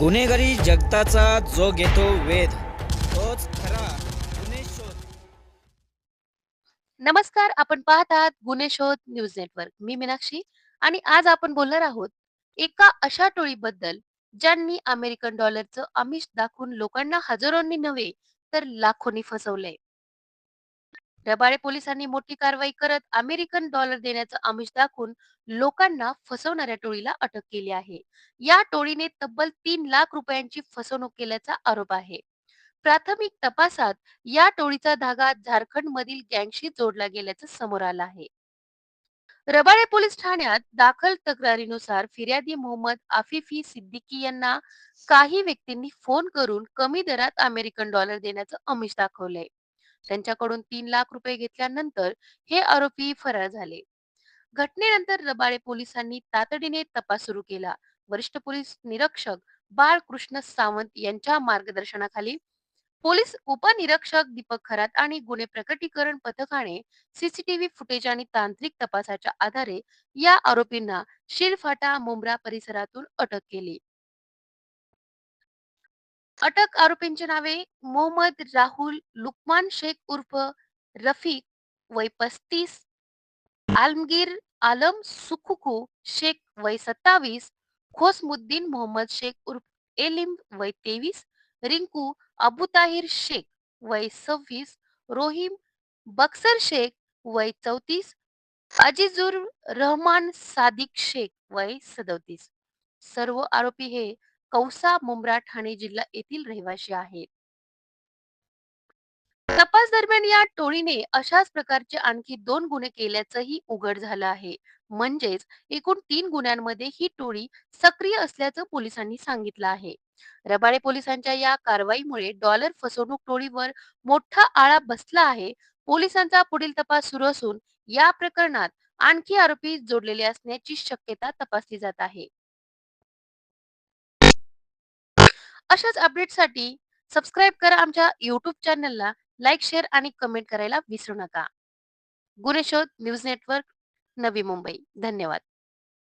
गुन्हेगारी जगताचा जो घेतो वेध तोच खरा गुन्हे शोध. नमस्कार आपण पाहत आहात गुन्हे शोध न्यूज नेटवर्क. मी मीनाक्षी आणि आज आपण बोलणार आहोत एका अशा टोळीबद्दल ज्यांनी अमेरिकन डॉलरचं आमिष दाखवून लोकांना हजारोंनी नव्हे तर लाखोंनी फसवलंय. रबाळे पोलिसांनी मोठी कारवाई करत अमेरिकन डॉलर देण्याचं आमिष दाखवून लोकांना फसवणाऱ्या टोळीला अटक केली आहे. या टोळीने तब्बल तीन लाख रुपयांची फसवणूक केल्याचा आरोप आहे. प्राथमिक तपासात या टोळीचा धागा झारखंड मधील गँगशी जोडला गेल्याचं समोर आलं आहे. रबाळे पोलीस ठाण्यात दाखल तक्रारीनुसार फिर्यादी मोहम्मद आफिफी सिद्दीकी यांना काही व्यक्तींनी फोन करून कमी दरात अमेरिकन डॉलर देण्याचं आमिष दाखवलंय. त्यांच्याकडून तीन लाख रुपये घेतल्यानंतर हे आरोपी फरार झाले. घटनेनंतर रबाळे पोलिसांनी तातडीने तपास सुरू केला. वरिष्ठ पोलीस निरीक्षक बाळकृष्ण सावंत यांच्या मार्गदर्शनाखाली पोलीस उपनिरीक्षक दीपक खरात आणि गुन्हे प्रकटीकरण पथकाने सीसीटीव्ही फुटेज आणि तांत्रिक तपासाच्या आधारे या आरोपींना शिरफाटा मुंब्रा परिसरातून अटक केली. अटक आरोपींची नावे मोहम्मद राहुल लुकमान शेख उर्फ रफीक वय पस्तीस आलमगीर आलम सुखुकू शेख वय सत्तावीस खोसमुद्दीन मोहम्मद शेख उर्फ एलिम वय तेवीस रिंकू अबू ताहिर शेख वय सव्वीस रोहिम बक्सर शेख वय चौतीस अजिजुर रहमान सादिक शेख वय सदोतीस. सर्व आरोपी हे कौसा मुंब्रा ठाणे जिल्हा येथील रहिवाशी आहेत तपास दरम्यान या टोळीने अशाच प्रकारचे आणखी दोन गुन्हे केल्याचंही उघड झालं आहे. म्हणजेच एकूण तीन गुन्ह्यांमध्ये ही टोळी सक्रिय असल्याचं पोलिसांनी सांगितलं आहे. रबाळे पोलिसांच्या या कारवाईमुळे डॉलर फसवणूक टोळीवर मोठा आळा बसला आहे. पोलिसांचा पुढील तपास सुरू असून या प्रकरणात आणखी आरोपी जोडलेले असण्याची शक्यता तपासली जात आहे. अशाच अपडेटसाठी सबस्क्राईब करा आमच्या युट्यूब चॅनलला लाईक शेअर आणि कमेंट करायला विसरू नका. गुन्हे शोध न्यूज नेटवर्क नवी मुंबई. धन्यवाद.